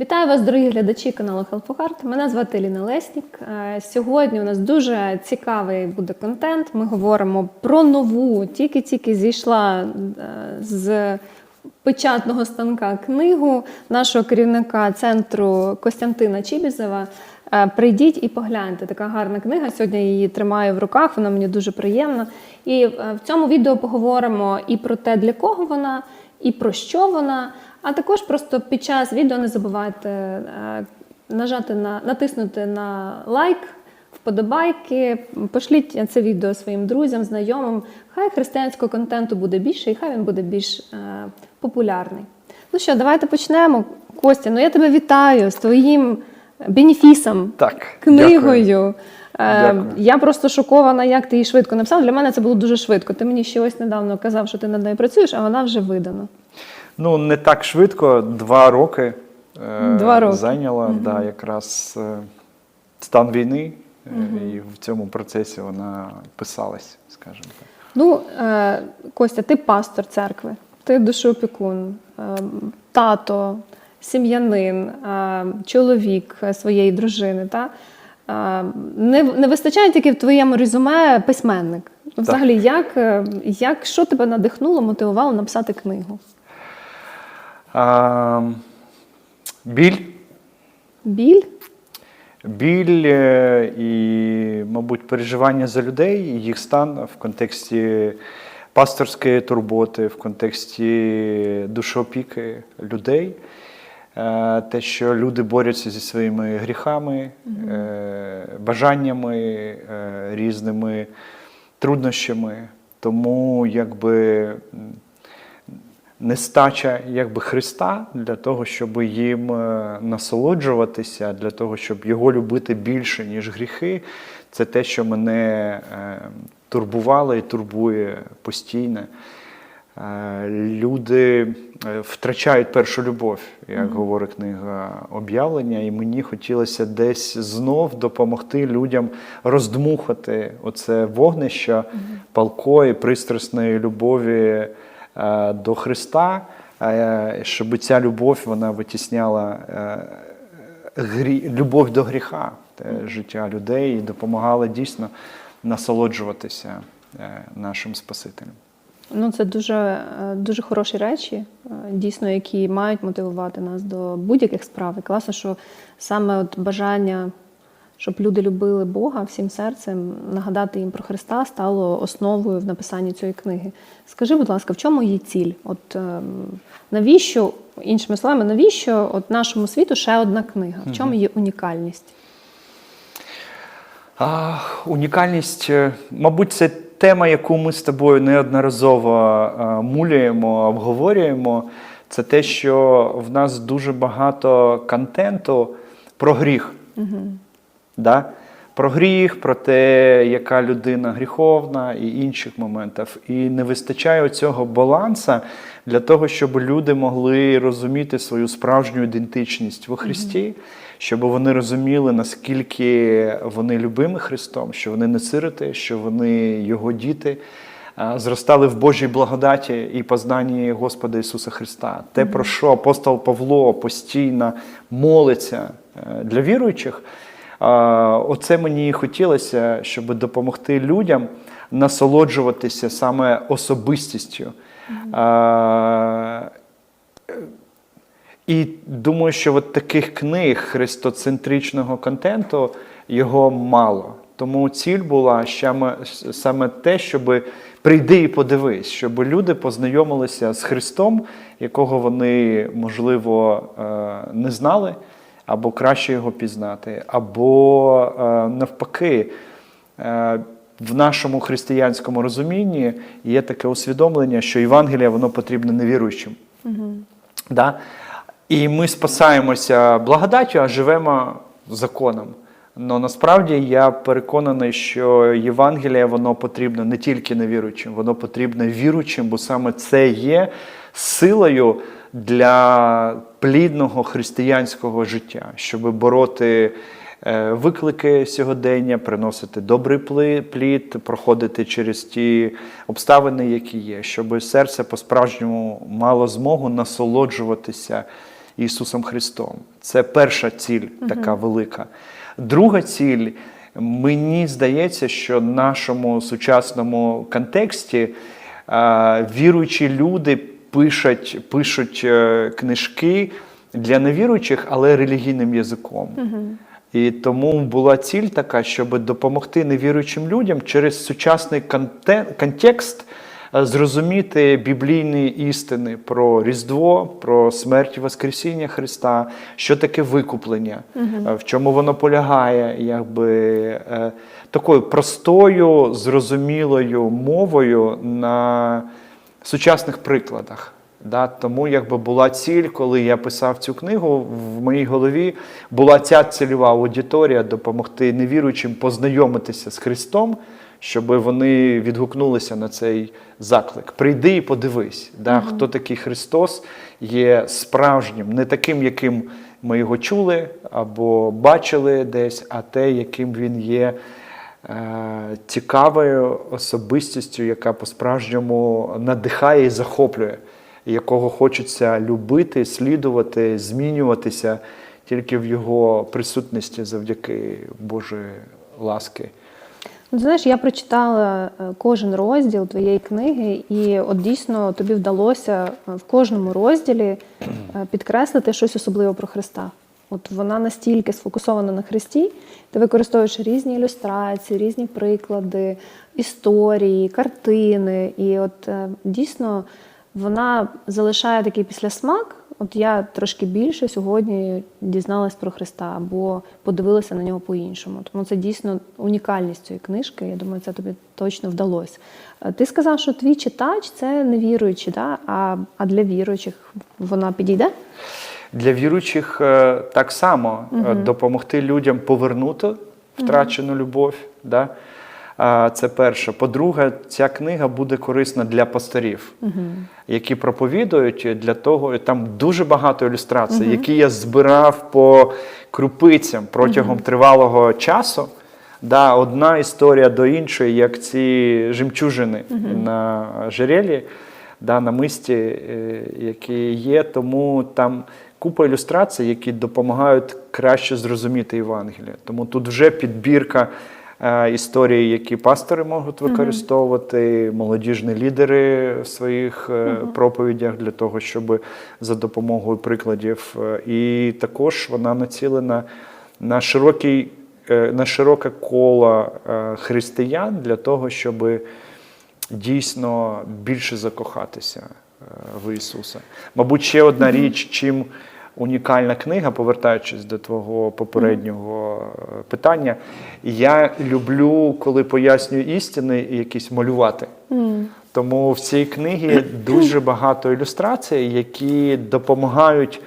Вітаю вас, дорогі глядачі каналу Help. Мене звати Еліна Леснік. Е, Сьогодні у нас дуже цікавий буде контент. Ми говоримо про нову, тільки-тільки зійшла е, з печатного станка книгу нашого керівника центру Костянтина Чібізева. Е, Прийдіть і погляньте. Така гарна книга. Сьогодні я її тримаю в руках, вона мені дуже приємна. І в цьому відео поговоримо і про те, для кого вона, і про що вона. А також просто під час відео не забувайте е, нажати на натиснути на лайк, вподобайки, пошліть це відео своїм друзям, знайомим. Хай християнського контенту буде більше і хай він буде більш е, популярний. Ну що, давайте почнемо. Костя, ну я тебе вітаю з твоїм бенефісом, Так, книгою. Е, Дякую. Я просто шокована, як ти її швидко написав. Для мене це було дуже швидко. Ти мені ще ось недавно казав, що ти над нею працюєш, а вона вже видана. Ну, не так швидко, два роки, е, Два роки. зайняла да, якраз е, стан війни, е, і в цьому процесі вона писалась, скажімо так. Ну, Костя, ти пастор церкви, ти душеопікун, е, тато, сім'янин, чоловік своєї дружини. Та? Не, не вистачає тільки в твоєму резюме письменник. Взагалі, як, як, що тебе надихнуло, мотивувало написати книгу? А, біль. Біль? Біль е, і, мабуть, переживання за людей, і їх стан в контексті пасторської турботи, в контексті душоопіки людей. Е, Те, що люди борються зі своїми гріхами, е, бажаннями, різними труднощами. Тому якби нестача якби Христа для того, щоб їм е, насолоджуватися, для того, щоб його любити більше, ніж гріхи, це те, що мене е, турбувало і турбує постійно. Е, Люди втрачають першу любов, як говорить книга об'явлення, і мені хотілося десь знов допомогти людям роздмухати оце вогнище палкої, пристрасної любові до Христа, е, щоб ця любов вона витісняла е, грі... любов до гріха життя людей і допомагала дійсно насолоджуватися е, нашим Спасителем. Ну, це дуже, е, дуже хороші речі, е, дійсно, які мають мотивувати нас до будь-яких справ. І класно, що саме от бажання, щоб люди любили Бога всім серцем, нагадати їм про Христа стало основою в написанні цієї книги. Скажи, будь ласка, в чому її ціль? От ем, навіщо, іншими словами, навіщо от нашому світу ще одна книга? В чому її унікальність? А, унікальність, е, мабуть, це тема, яку ми з тобою неодноразово е, муляємо, обговорюємо. Це те, що в нас дуже багато контенту про гріх. Да? Про гріх, про те, яка людина гріховна і інших моментів. І не вистачає цього баланса для того, щоб люди могли розуміти свою справжню ідентичність во Христі, щоб вони розуміли, наскільки вони любимі Христом, що вони не сироти, що вони Його діти. Зростали в Божій благодаті і познанні Господа Ісуса Христа. Те, про що апостол Павло постійно молиться е, для віруючих, Оце мені хотілося, щоб допомогти людям насолоджуватися саме особистістю. І думаю, що от таких книг христоцентричного контенту його мало. Тому ціль була саме, саме те, щоб прийди і подивись, щоб люди познайомилися з Христом, якого вони, можливо, е, не знали, або краще його пізнати, або е, навпаки. е, В нашому християнському розумінні є таке усвідомлення, що Євангелія воно потрібно невіруючим. Да? І ми спасаємося благодаттю, а живемо законом. Но насправді я переконаний, що Євангелія воно потрібно не тільки невіруючим, воно потрібно віруючим, бо саме це є силою для плідного християнського життя, щоб бороти е, виклики сьогодення, приносити добрий плід, проходити через ті обставини, які є, щоб серце по-справжньому мало змогу насолоджуватися Ісусом Христом. Це перша ціль така велика. Друга ціль, мені здається, що в нашому сучасному контексті е, віруючі люди пишуть, пишуть е, книжки для невіруючих, але релігійним язиком. І тому була ціль така, щоб допомогти невіруючим людям через сучасний контекст е, зрозуміти біблійні істини про Різдво, про смерть і Воскресіння Христа, що таке викуплення, е, в чому воно полягає, якби такою простою, зрозумілою мовою на сучасних прикладах. Да, тому якби була ціль, коли я писав цю книгу, в моїй голові була ця цільова аудиторія допомогти невіруючим познайомитися з Христом, щоб вони відгукнулися на цей заклик. Прийди і подивись, да, хто такий Христос є справжнім, не таким, яким ми його чули або бачили десь, а те, яким він є цікавою особистістю, яка по-справжньому надихає і захоплює, якого хочеться любити, слідувати, змінюватися тільки в його присутності завдяки Божої ласки. Знаєш, я прочитала е, кожен розділ твоєї книги, і от дійсно тобі вдалося е, в кожному розділі е, підкреслити щось особливе про Христа. От вона настільки сфокусована на Христі, ти використовуєш різні ілюстрації, різні приклади, історії, картини. І от е, дійсно вона залишає такий післясмак. От я трошки більше сьогодні дізналась про Христа або подивилася на нього по-іншому. Тому це дійсно унікальність цієї книжки. Я думаю, це тобі точно вдалося. Е, Ти сказав, що твій читач це невіруючий, да? а, а для віруючих вона підійде? Для віруючих е, так само е, допомогти людям повернути втрачену любов. Да? Це перше. По-друге, ця книга буде корисна для пасторів, які проповідують для того. Там дуже багато ілюстрацій, які я збирав по крупицям протягом тривалого часу. Да, одна історія до іншої, як ці жемчужини на жерелі, да, на мисті, е, які є. Тому там купа ілюстрацій, які допомагають краще зрозуміти Євангеліє. Тому тут вже підбірка е, історій, які пастори можуть використовувати, молодіжні лідери в своїх е, проповідях для того, щоб за допомогою прикладів. е, І також вона націлена на широкий. е, На широке коло е, християн для того, щоб дійсно більше закохатися в Ісуса. Мабуть, ще одна річ, чим унікальна книга, повертаючись до твого попереднього е, питання, я люблю, коли пояснюю істини, якісь малювати. Тому в цій книгі дуже багато ілюстрацій, які допомагають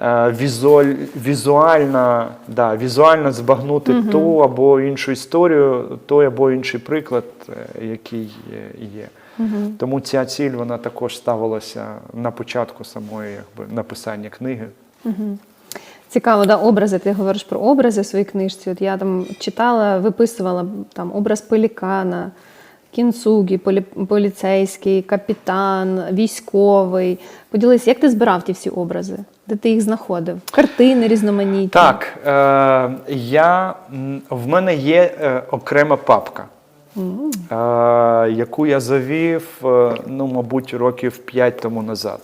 е, візуаль, візуально, да, візуально збагнути ту або іншу історію, той або інший приклад, е, який є- є. Тому ця ціль вона також ставилася на початку самої якби, написання книги. Цікаво, да, образи. Ти говориш про образи в своїй книжці. От я там читала, виписувала там образ пелікана, кінцугі, полі, поліцейський, капітан, військовий. Поділися, як ти збирав ті всі образи? Де ти їх знаходив? Картини різноманітні. Так, е, я, в мене є е, окрема папка, е, яку я завів, е, ну, мабуть, років 5 тому назад.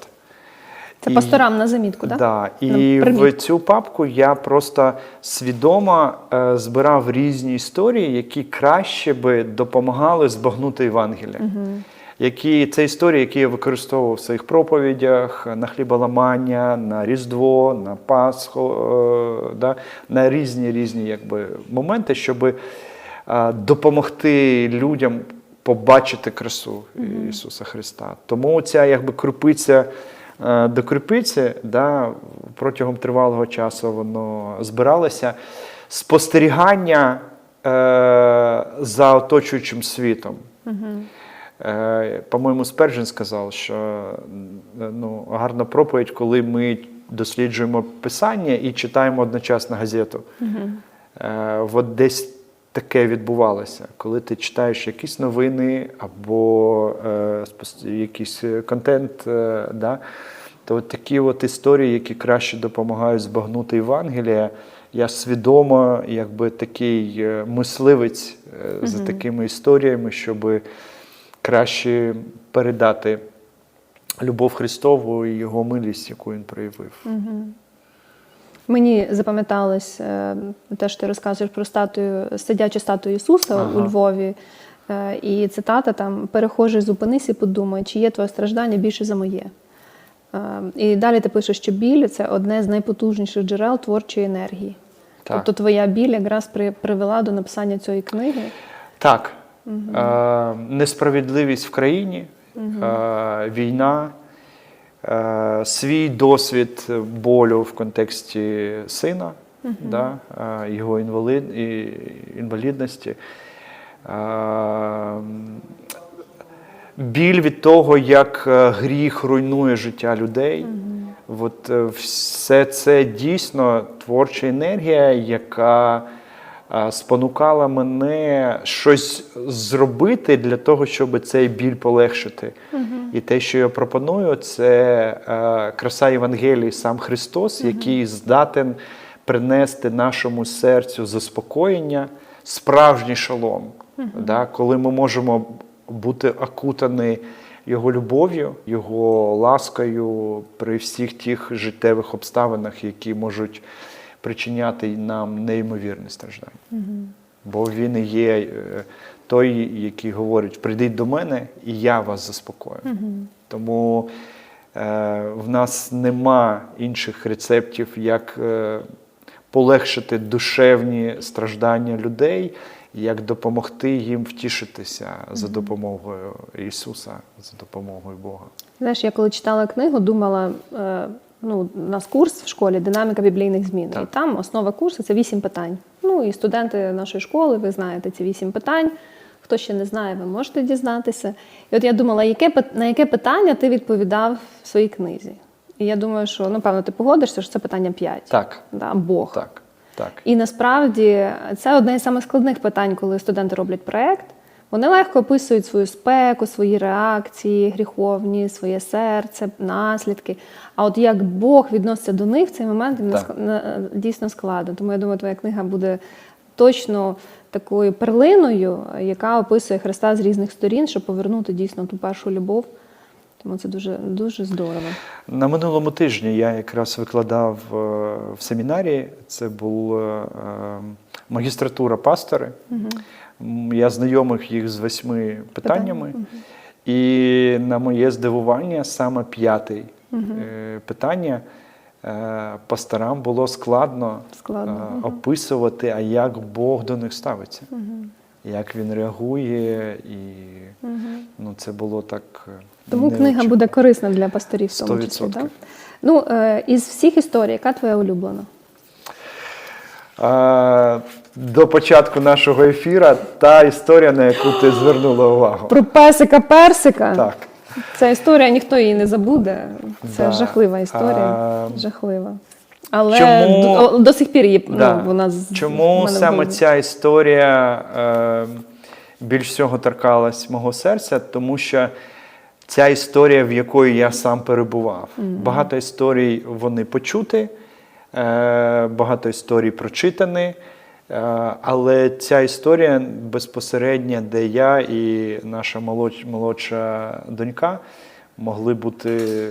Це І- пасторам на замітку, так? Да. І На в цю папку я просто свідомо е, збирав різні історії, які краще би допомагали збагнути Євангелія. Які, це історії, які я використовував в своїх проповідях на хліболамання, на Різдво, на Пасху, е, да, на різні різні якби, моменти, щоб е, допомогти людям побачити красу Ісуса Христа. Тому ця якби крупиця е, до крупиці, да, протягом тривалого часу воно збиралося. Спостерігання е, за оточуючим світом. Е, По-моєму, Спержин сказав, що е, ну, гарна проповідь, коли ми досліджуємо писання і читаємо одночасно газету. Е, От десь таке відбувалося, коли ти читаєш якісь новини або е, якийсь е, контент, е, да, то от такі от історії, які краще допомагають збагнути Євангелія, я свідомо, якби такий е, мисливець е, за такими історіями, щоб краще передати любов Христову і його милість, яку він проявив. Мені запам'яталось е, те, що ти розказуєш про статую, сидячу статую Ісуса Ага. у Львові. Е, І цитата там перехожий, зупинись і подумай, чи є твоє страждання більше за моє. Е, І далі ти пишеш, що біль це одне з найпотужніших джерел творчої енергії. Так. Тобто твоя біль якраз при- привела до написання цієї книги. Так, е, несправедливість в країні, е, війна, свій досвід болю в контексті сина, да, е, його інвалид, і, інвалідності. Е, біль від того, як е, гріх руйнує життя людей. От е, все це дійсно творча енергія, яка е, спонукала мене щось зробити для того, щоб цей біль полегшити. І те, що я пропоную, це е, краса Євангелії, сам Христос, який здатен принести нашому серцю заспокоєння, справжній шалом. Да, коли ми можемо бути окутані його любов'ю, його ласкою при всіх тих життєвих обставинах, які можуть причиняти нам неймовірне страждання. Бо він і є е, той, який говорить: прийдіть до мене, і я вас заспокою. Тому е, в нас нема інших рецептів, як е, полегшити душевні страждання людей, як допомогти їм втішитися за допомогою Ісуса, за допомогою Бога. Знаєш, я коли читала книгу, думала, е, ну, у нас курс в школі динаміка біблійних змін. Так. І там основа курсу це вісім питань. Ну і студенти нашої школи, ви знаєте ці вісім питань. Хто ще не знає, ви можете дізнатися. І от я думала, яке, на яке питання ти відповідав в своїй книзі? І я думаю, що напевно ти погодишся, що це питання 5. Так, Да, Бог. так, так. І насправді це одне із самих складних питань, коли студенти роблять проєкт. Вони легко описують свою спеку, свої реакції гріховні, своє серце, наслідки. А от як Бог відноситься до них в цей момент їм Так. дійсно складно. Тому я думаю, твоя книга буде точно такою перлиною, яка описує Христа з різних сторін, щоб повернути дійсно ту першу любов. Тому це дуже, дуже здорово. На минулому тижні я якраз викладав е, в семінарі. Це була е, магістратура пастори. М, Я знайомив їх з восьми питаннями. І на моє здивування, саме п'яте питання е, пасторам було складно, Складно, е, описувати, а як Бог до них ставиться, як він реагує, і ну, це було так. е, Тому книга неочікувано. буде корисна для пасторів в тому числі. Да? Ну, із всіх історій, яка твоя улюблена? До початку нашого ефіру та історія, на яку ти звернула увагу. Про песика персика. Так. Ця історія ніхто її не забуде. Це Да. жахлива історія. А, Жахлива. Але чому- до, до сих пір її Да. ну, вона Чому саме ця історія е, більш всього торкалась мого серця? Тому що ця історія, в якої я сам перебував. Багато історій вони почути, багато історій прочитані. Е, Але ця історія безпосередньо, де я і наша молодша донька могли бути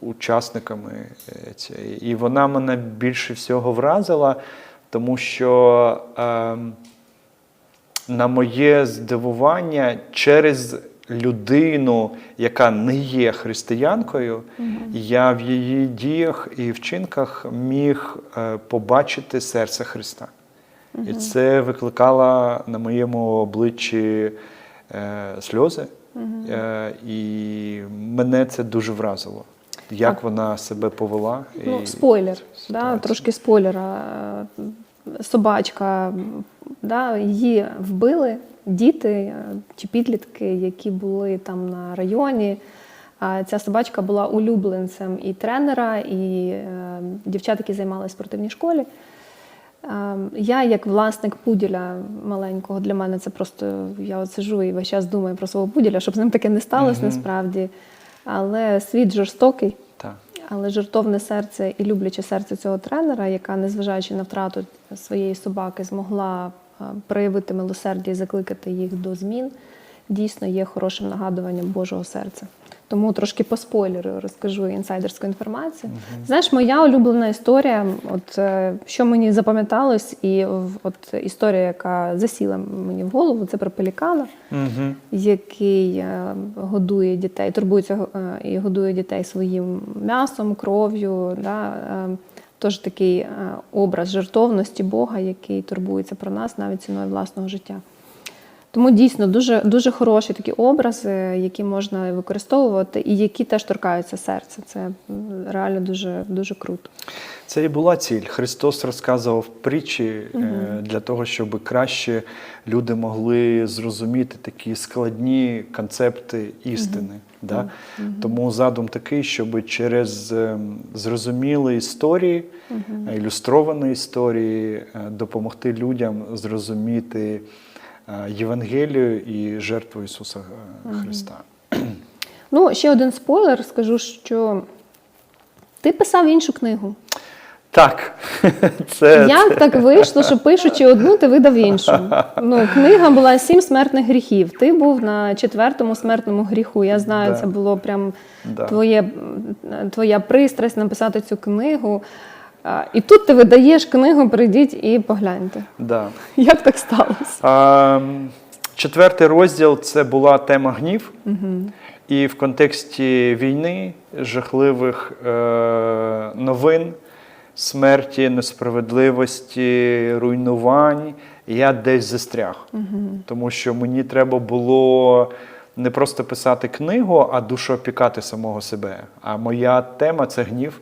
учасниками е, цієї. І вона мене більше всього вразила, тому що, е, на моє здивування, через людину, яка не є християнкою, я в її діях і вчинках міг е, побачити серце Христа. І це викликало на моєму обличчі е, сльози. Е, і мене це дуже вразило. Як вона себе повела. Ну, і спойлер, да, трошки спойлера. Собачка, да, її вбили діти е, чи підлітки, які були там на районі. Ця собачка була улюбленцем і тренера, і е, дівчат, які займалися в спортивній школі. Е, Я, як власник пуділя маленького, для мене це просто я от сижу і весь час думаю про свого пуділя, щоб з ним таке не сталося Мгм. насправді. Але світ жорстокий. Так. але жертовне серце і любляче серце цього тренера, яка, незважаючи на втрату своєї собаки, змогла е, проявити милосердя і закликати їх до змін, дійсно є хорошим нагадуванням Божого серця. Тому трошки по спойлеру розкажу інсайдерську інформацію. Знаєш, моя улюблена історія, от е, що мені запам'яталось, і от історія, яка засіла мені в голову, це про пелікана Угу. який е, годує дітей, турбується е, і годує дітей своїм м'ясом, кров'ю. Да? Тож такий е, образ жертовності Бога, який турбується про нас навіть ціною власного життя. Тому дійсно дуже, дуже хороші такі образи, які можна використовувати, і які теж торкаються серця. Це реально дуже, дуже круто. Це і була ціль. Христос розказував притчі е, для того, щоб краще люди могли зрозуміти такі складні концепти істини. Да? Тому задум такий, щоб через е, зрозумілі історії, е, ілюстровані історії, е, допомогти людям зрозуміти Євангелію і жертву Ісуса е, Христа. Ну, ще один спойлер, скажу, що ти писав іншу книгу. Так, це, Як так вийшло, що пишучи одну, ти видав іншу? Ну, книга була сім смертних гріхів. Ти був на четвертому смертному гріху. Я знаю, Да. це було прям Да. твоє, твоя пристрасть написати цю книгу. А, І тут ти видаєш книгу, прийдіть і погляньте. да. Як так сталося? А, четвертий розділ це була тема гнів. І в контексті війни, жахливих е, новин, смерті, несправедливості, руйнувань, я десь застряг. Тому що мені треба було не просто писати книгу, а душоопікати самого себе. А моя тема це гнів.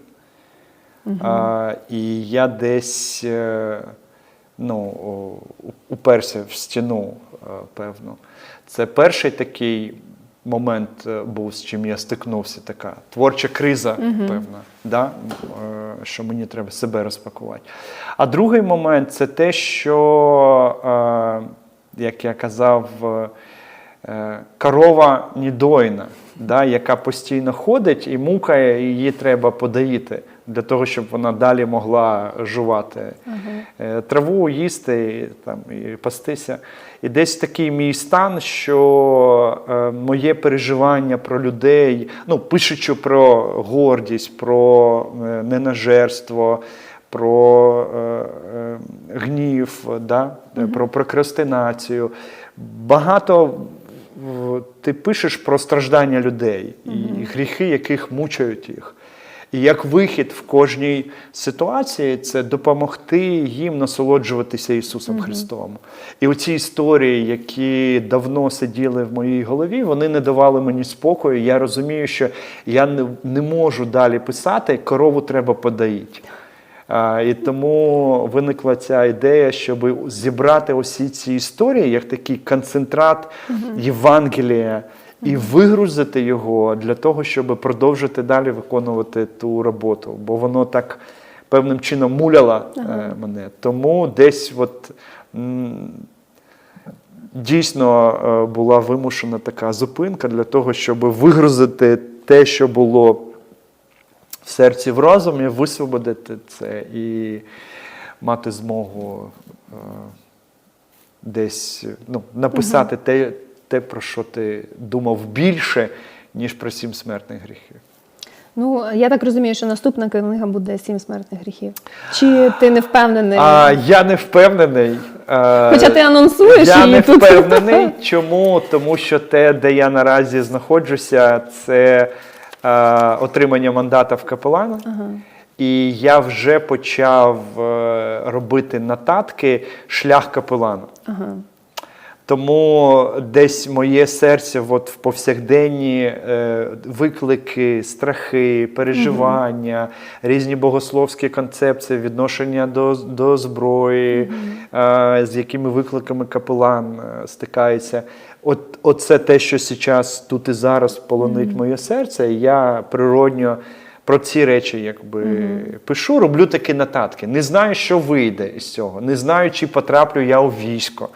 А, і я десь е, ну, уперся в стіну, е, певно. Це перший такий момент е, був, з чим я стикнувся, така творча криза, певна, да? що мені треба себе розпакувати. А другий момент це те, що, як я казав, корова недойна, да, яка постійно ходить і мукає, і її треба подаїти для того, щоб вона далі могла жувати е, траву, їсти там, і пастися. І десь такий мій стан, що е, моє переживання про людей, ну, пишучи про гордість, про е, ненажерство, про е, е, гнів, да? е, про прокрастинацію. Багато ти пишеш про страждання людей і гріхи, яких мучають їх. І як вихід в кожній ситуації це допомогти їм насолоджуватися Ісусом Христом. І оці історії, які давно сиділи в моїй голові, вони не давали мені спокою. Я розумію, що я не, не можу далі писати, корову треба подоїти. А, і тому виникла ця ідея, щоб зібрати усі ці історії як такий концентрат Євангелія і вигрузити його для того, щоб продовжити далі виконувати ту роботу. Бо воно так певним чином муляло е, мене. Тому десь от. Дійсно е, була вимушена така зупинка для того, щоб вигрузити те, що було в серці в розумі, висвободити це і мати змогу е, десь ну, написати те, те, про що ти думав більше, ніж про сім смертних гріхів. Ну, я так розумію, що наступна книга буде сім смертних гріхів. Чи ти не впевнений? А, я не впевнений. Хоча ти анонсуєш Я її не тут. впевнений. Чому? Тому що те, де я наразі знаходжуся, це е, отримання мандата в капелана. І я вже почав е, робити нотатки шлях капелану. Ага. Тому десь моє серце от в повсякденні е, виклики, страхи, переживання, різні богословські концепції, відношення до, до зброї, е, з якими викликами капелан е, стикається. От, оце те, що зараз тут і зараз полонить моє серце. Я природньо про ці речі якби пишу, роблю такі нотатки. Не знаю, що вийде із цього. Не знаю, чи потраплю я у військо.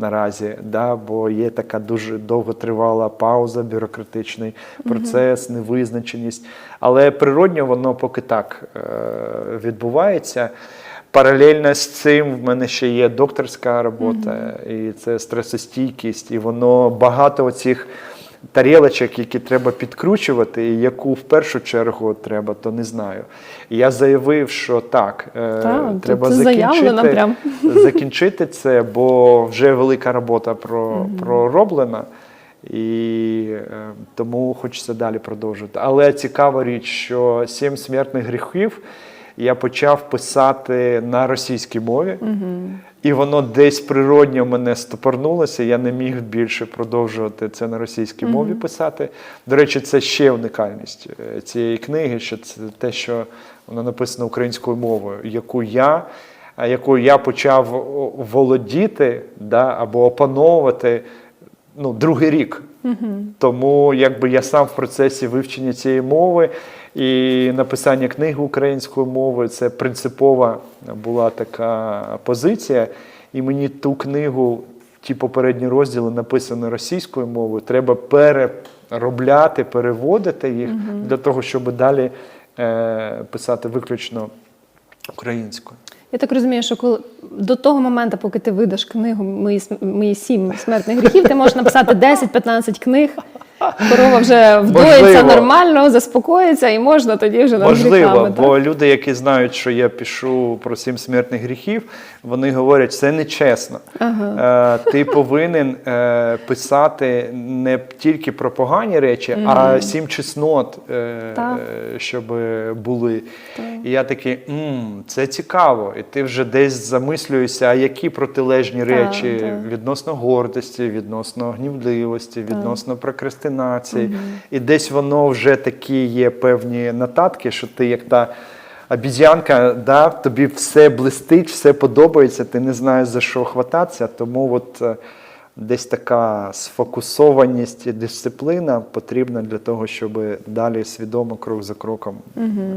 Наразі, да, бо є така дуже довготривала пауза, бюрократичний процес, невизначеність. Але природньо воно поки так е, відбувається. Паралельно з цим в мене ще є докторська робота, і це стресостійкість, і воно багато оцих тарілочок, які треба підкручувати, і яку в першу чергу треба, то не знаю. І я заявив, що так, е, Так, треба закінчити, прям. закінчити це, бо вже велика робота про, пророблена. І е, тому хочеться далі продовжувати. Але цікава річ, що сім смертних гріхів я почав писати на російській мові, і воно десь природньо мене стопорнулося. Я не міг більше продовжувати це на російській мові писати. До речі, це ще унікальність е, цієї книги, що це те, що воно написано українською мовою, яку я. А Якою я почав володіти да, або опановувати ну, другий рік. Тому якби я сам в процесі вивчення цієї мови і написання книги українською мовою це принципова була така позиція. І мені ту книгу, ті попередні розділи, написані російською мовою, треба переробляти, переводити їх для того, щоб далі е, писати виключно українською. Я так розумію, що коли до того моменту, поки ти видаш книгу Мої, мої сім смертних гріхів, ти можеш написати 10-15 книг. Корова вже вдоїться нормально, заспокоїться, і можна тоді вже Можливо, гріхами. так? бо люди, які знають, що я пишу про сім смертних гріхів, вони говорять, це нечесно. Е, ти повинен е, писати не тільки про погані речі, а сім чеснот, е, Так. щоб були. І я такий, «М, це цікаво. І ти вже десь замислюєшся, а які протилежні речі так. відносно гордості, відносно гнівливості, відносно прокрастинації. І десь воно вже такі є певні нотатки, що ти як та обіз'янка, да, тобі все блистить, все подобається, ти не знаєш за що хвататися. Тому от е, десь така сфокусованість і дисципліна потрібна для того, щоб далі свідомо крок за кроком. е,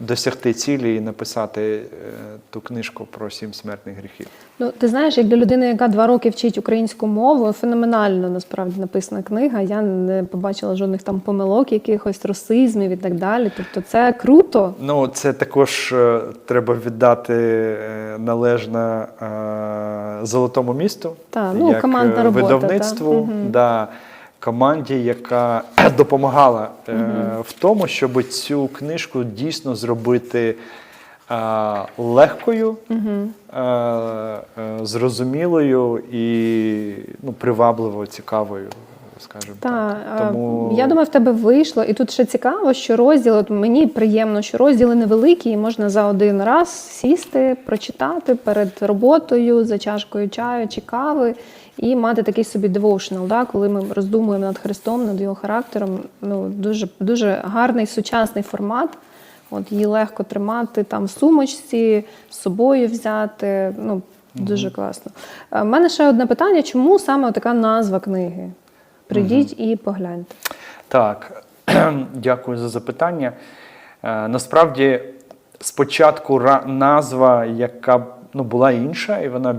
Досягти цілі і написати е, ту книжку про сім смертних гріхів. Ну, ти знаєш, як для людини, яка два роки вчить українську мову, феноменально насправді написана книга. Я не побачила жодних там помилок, якихось расизмів і так далі. Тобто, це круто. Ну, це також е, треба віддати е, належне золотому місту, Та, ну, як командна робота, видавництву, та. Мгм. да, команді, яка допомагала е, в тому, щоб цю книжку дійсно зробити е, легкою, е, е, зрозумілою і ну, привабливо цікавою. Скажімо Та, так. Тому... Я думаю, в тебе вийшло. І тут ще цікаво, що розділи, от мені приємно, що розділи невеликі, і можна за один раз сісти, прочитати перед роботою, за чашкою чаю чи кави, і мати такий собі девошнал, да, коли ми роздумуємо над Христом, над його характером. Ну, дуже, дуже гарний сучасний формат. От її легко тримати там в сумочці, з собою взяти. Ну, дуже класно. У мене ще одне питання: чому саме така назва книги? Прийдіть і погляньте. Так, дякую за запитання. Е, насправді, спочатку назва, яка ну, була інша, і вона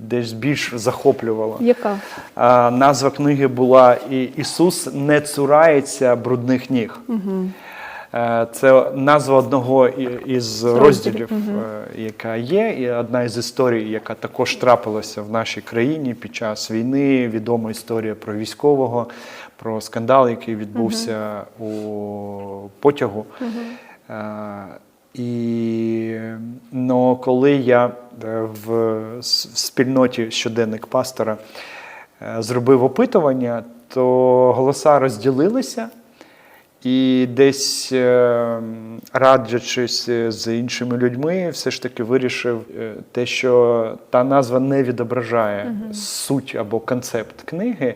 десь більш захоплювала. Яка? А, назва книги була Ісус не цурається брудних ніг. Е, Це назва одного із розділів, е, яка є, і одна із історій, яка також трапилася в нашій країні під час війни. Відома історія про військового, про скандал, який відбувся у потягу. І ну, коли я е, в спільноті щоденник пастора е, зробив опитування, то голоса розділилися. І десь е, раджачись з іншими людьми, все ж таки вирішив те, що та назва не відображає суть або концепт книги,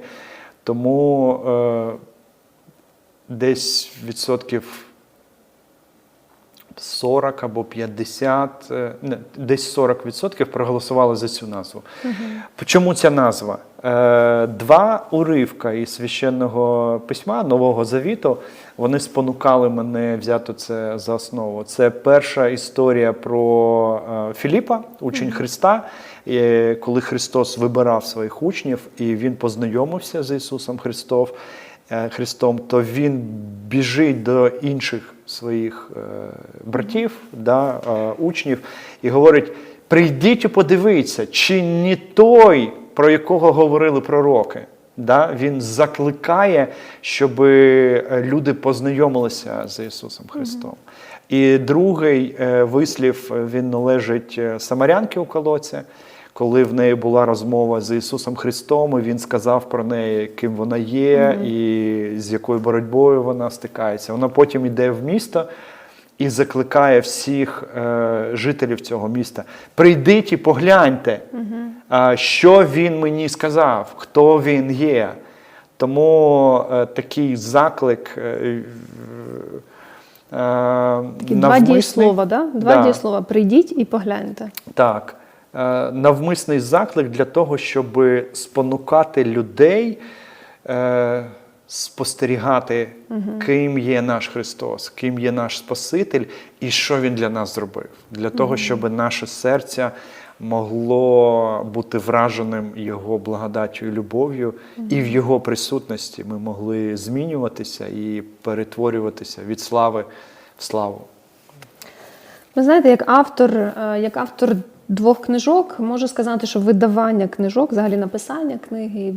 тому е, десь відсотків 40 або 50, е, десь 40% проголосували за цю назву. Чому ця назва? Е, Два уривка із священного письма Нового Завіту вони спонукали мене взяти це за основу. Це перша історія про е, Філіпа, учень Христа, коли Христос вибирав своїх учнів і він познайомився з Ісусом Христом, Христом, то він біжить до інших своїх е, братів, да, е, учнів, і говорить: прийдіть і подивіться, чи не той, про якого говорили пророки. Да? Він закликає, щоб люди познайомилися з Ісусом Христом. І другий е, вислів е, він належить е, самарянки у колоці, коли в неї була розмова з Ісусом Христом, і він сказав про неї, ким вона є, і з якою боротьбою вона стикається. Вона потім йде в місто і закликає всіх е, жителів цього міста: прийдіть і погляньте, а, що він мені сказав, хто він є. Тому е, такий заклик. Е, е, Такі два дієслова, да? Два Да. дієслова. Прийдіть і погляньте. Так. Е, Навмисний заклик для того, щоб спонукати людей е, спостерігати, ким є наш Христос, ким є наш Спаситель і що Він для нас зробив. Для того, щоб наше серце могло бути враженим Його благодаттю і любов'ю, і в Його присутності ми могли змінюватися і перетворюватися від слави в славу. Ви знаєте, як автор, е, як автор двох книжок, можу сказати, що видавання книжок, взагалі написання книги і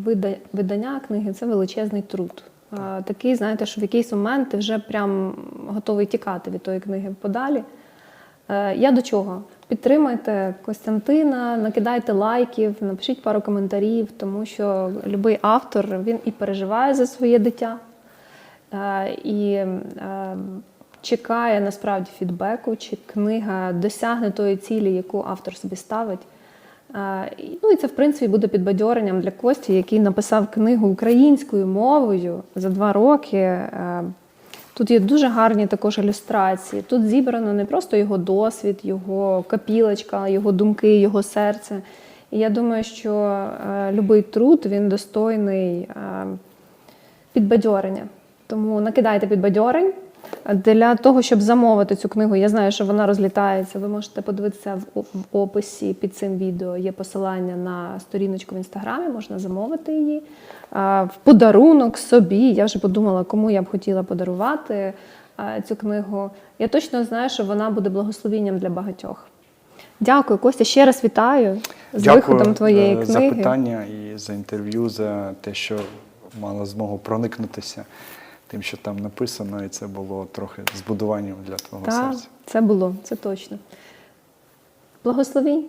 видання книги це величезний труд. Такий, знаєте, що в якийсь момент ти вже прям готовий тікати від тої книги подалі. Е, Я до чого? Підтримайте Костянтина, накидайте лайків, напишіть пару коментарів, тому що будь-який автор він і переживає за своє дитя, е, і е, чекає насправді фідбеку, чи книга досягне тої цілі, яку автор собі ставить. Е, Ну і це, в принципі, буде підбадьоренням для Кості, який написав книгу українською мовою за два роки. Е, Тут є дуже гарні також ілюстрації. Тут зібрано не просто його досвід, його копілочка, його думки, його серце. І я думаю, що е, любий труд він достойний підбадьорення. Тому накидайте підбадьорень. Для того, щоб замовити цю книгу, я знаю, що вона розлітається. Ви можете подивитися в, описі під цим відео. Є посилання на сторіночку в інстаграмі, можна замовити її. В подарунок собі. Я вже подумала, кому я б хотіла подарувати цю книгу. Я точно знаю, що вона буде благословінням для багатьох. Дякую, Костя. Ще раз вітаю з виходом твоєї е, книги. за питання і за інтерв'ю, за те, що мала змогу проникнутися тим, що там написано, і це було трохи збудуванням для твого Так, серця. це було, це точно. Благословінь.